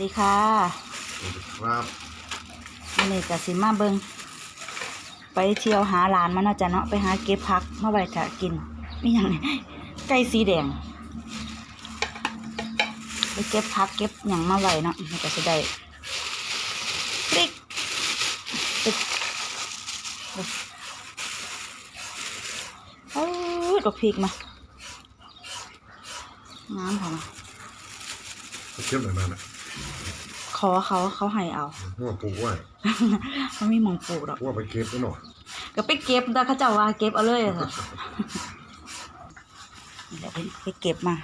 ดีค่ะสวัสดีครับวันนี้ก็สิมาเบิงไปเที่ยวหาหลานมาเนาะจ้ะเนาะไปหาเก็บผักมาไว้ถ้ากินมีหยังนี่ไก่สีแดงไปเก็บผักเก็บหยังมาไว้เนาะมันก็สิได้พริกพริกเอ้ยดอกพริกมาน้ำของมาไปเที่ยวไหนมาเนี่ย ขอเขาเขาให้เอาว่าปลูกไว้เขามีหมองปลูกดอกว่าไปเก็บไว้หน่อยก็ไปเก็บแต่เขาเจ้าว่าเก็บเอาเลยอะค่ะเดี๋ยวไปเก็บมา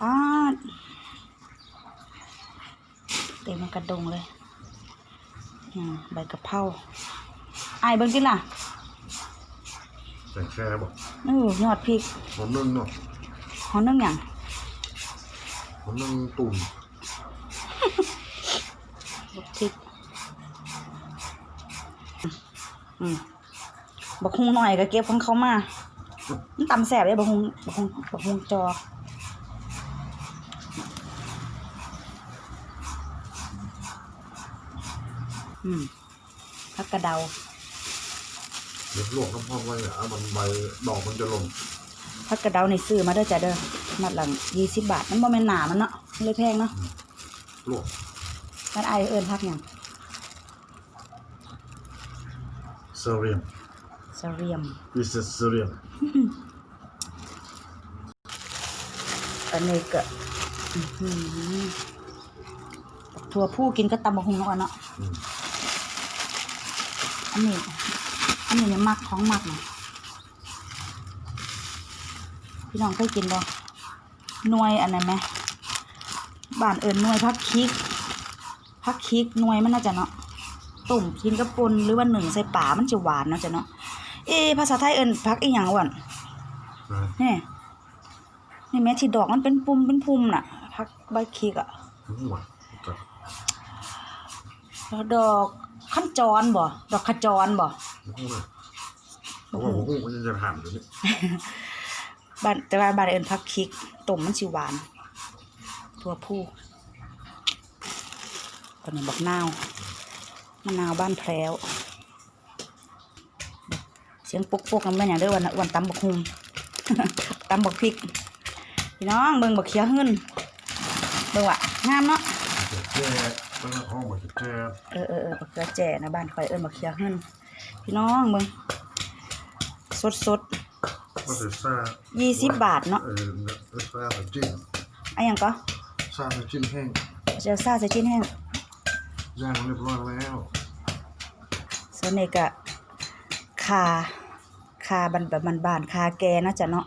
ป้าดเต็มกระดงเลยอืมใบกะเพราไอายเบิ่งกินล่ะแต่งแช่บอกนี่ยอดพริกผมนึ่งเนาะหอมนึ่งหยัง ผมนึ่งตุ่มบักพริกอืมบักฮุงหน่อยก็เก็บของเขามามันตำแสบเลยบักฮุงบักฮุงบักฮุงจออืมผักกระเดาเดี๋ยวลวกน้ำพองไว้เนี่ยเอามันใบดอกมันจะหล่น ผักกระเดาในซื้อมาเด้อจ้ะเด้อมัดหลังยี่สิบบาท มันบ่แม่นหนามันเนาะมันเลยแพงเนาะลวกมันไอายเอิญพักหยังเซเรียมเสเรียมดิสเซเรียมอันนี้ก็อื้อหือถั่วผู้กินก็ตำบักหุ่งแล้วกันเนาะอืมอันนี้ อันนี้เนี่ยมักของมักเนาะ พี่น้องเคยกินบ่หน่วยอันนั้นไหมบ้านเอิญหน่วยพักคิกพักคิกหน่วยมันน่าจะเนาะต้มกินกับปนหรือว่าหนึ่งใส่ป่ามันจะหวานเนาะจ้ะเนาะเอ๊ะภาษาไทยเอิญพักอีหยังวะนะนี่นี่แม่ที่ดอกมันเป็นปุ่มเป็นพุ่มน่ะพักใบคิกอะหัวกับแล้วดอกขั้นจรบ่ดอกขจรบ่หัวเลยเพราะว่าผมมันยังจะหั่นอยู่นี่ บ้านแต่ว่าบ้านเอิ้นพักคิกต้มมันสิหวานทั่วผู้ตอนนี้บักนาวมะนาวบ้านแพรวเสียงปุกปุกกันเป็นอย่างเด้อวันน่ะวันตำบักฮุงตำบักพริกพี่น้องเบิ่งบักเขียวหึ่นเบิ่งว่ะงามเนาะจะแช่แล้วก็ห้องมันจะแช่เออเออเออบักเขือแจ่นะบ้านคอยเอิ้นบักเขียวหึ่นพี่น้องเบิ่งสดสด ก็จะซ่ายี่สิบบาทเนาะเออแล้วซ่าใส่จิ้มอันยังก็ซ่าใส่จิ้มแห้งเจลซ่าใส่ชิ้นแห้งย่างเรียบร้อยแล้วส่วนนี้ก็คาคาบันแบบมันบานๆคาแกนะจ๊ะเนาะ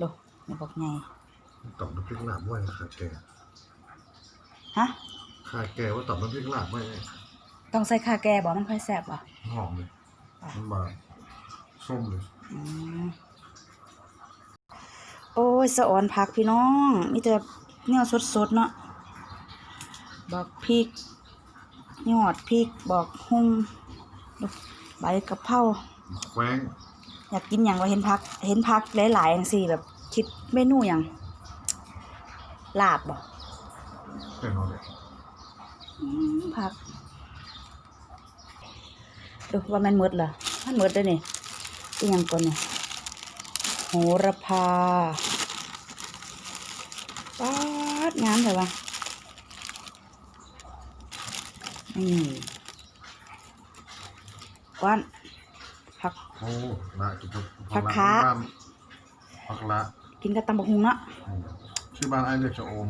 ดูนี่บอกไงตอบน้ำพริกลาบไว้ขาแก่ฮะขาแก่ว่าตอบน้ำพริกลาบไว้ต้องใส่คาแกบอกมันค่อยแซ่บบ่หอมเลยมันบาน ส้มเลยอืมโอ้ยสะออนผักพี่น้องมีแต่เนื้อสดๆเนาะบอกพริกยอดพริกบอกหุ่งดูใบกะเพราแคว้งอยากกินอย่างว่าเห็นพัก เห็นพักหลายๆอย่างสี่แบบคิดเมนูอย่างลาบบ่แน่นอนเลยอืมพักดูว่ามันหมดเหรอมันหมดด้วยนี่ อีหยังก่อนเนี่ยโหระพาป๊าดงามเลยวะนี่กว้านผัก โอ้ละกินกับผักค้าบ้านผักละกินกับตำบักหุงเนาะอืมชื่อบ้านไอ้เรียกชะโอม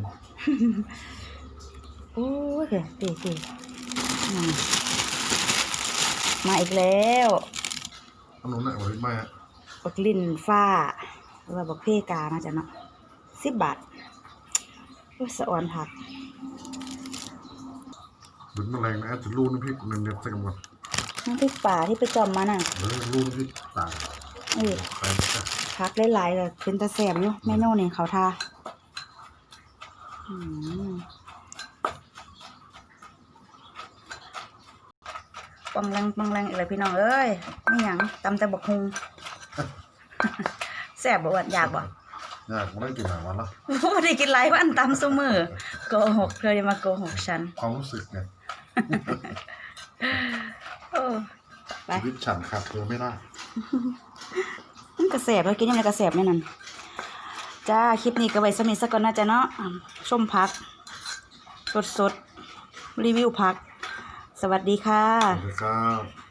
โอ้ยเดี๋ยวเดี๋ยวเดี๋ยวอืมมาอีกแล้วข นมไหนไว้ไม่ฮะบักลิ่นฟ้าหรือว่าบักเพกานะจ๊ะเนาะสิบบาทโอ้ยสะออนผักดึงแมลงนะจะรูน้ำพริกเน็บๆใส่กันหมดน้ำพริกป่าที่ไปจอมมาน่ะหรือรูน้ำพริกตายเออใครจะผักหลายๆเลยเป็นตะแสบอยู่เมนูนี่เขาทาอืม ปังแรงปังแรงอีกเลยพี่น้องเอ้ยไม่หยังตำแต่บักฮุงแซ่บบ่อ้วนอยากบ่อยากไม่ได้กินหลายวันละไม่ได้กินหลายวันตามซุมือโกหกเธออย่ามาโกหกฉันความรู้สึกเนี่ยโอ้ไปชีวิตฉันขาดเธอไม่ได้มันกระแสบแล้วกินยังไงกระแสบแน่นั่นจ้าคลิปนี้ก็ไว้สมิสักก่อนนะจ๊ะเนาะอะชมพัก สดสดๆรีวิวพัก สวัสดีค่ะ สวัสดีครับ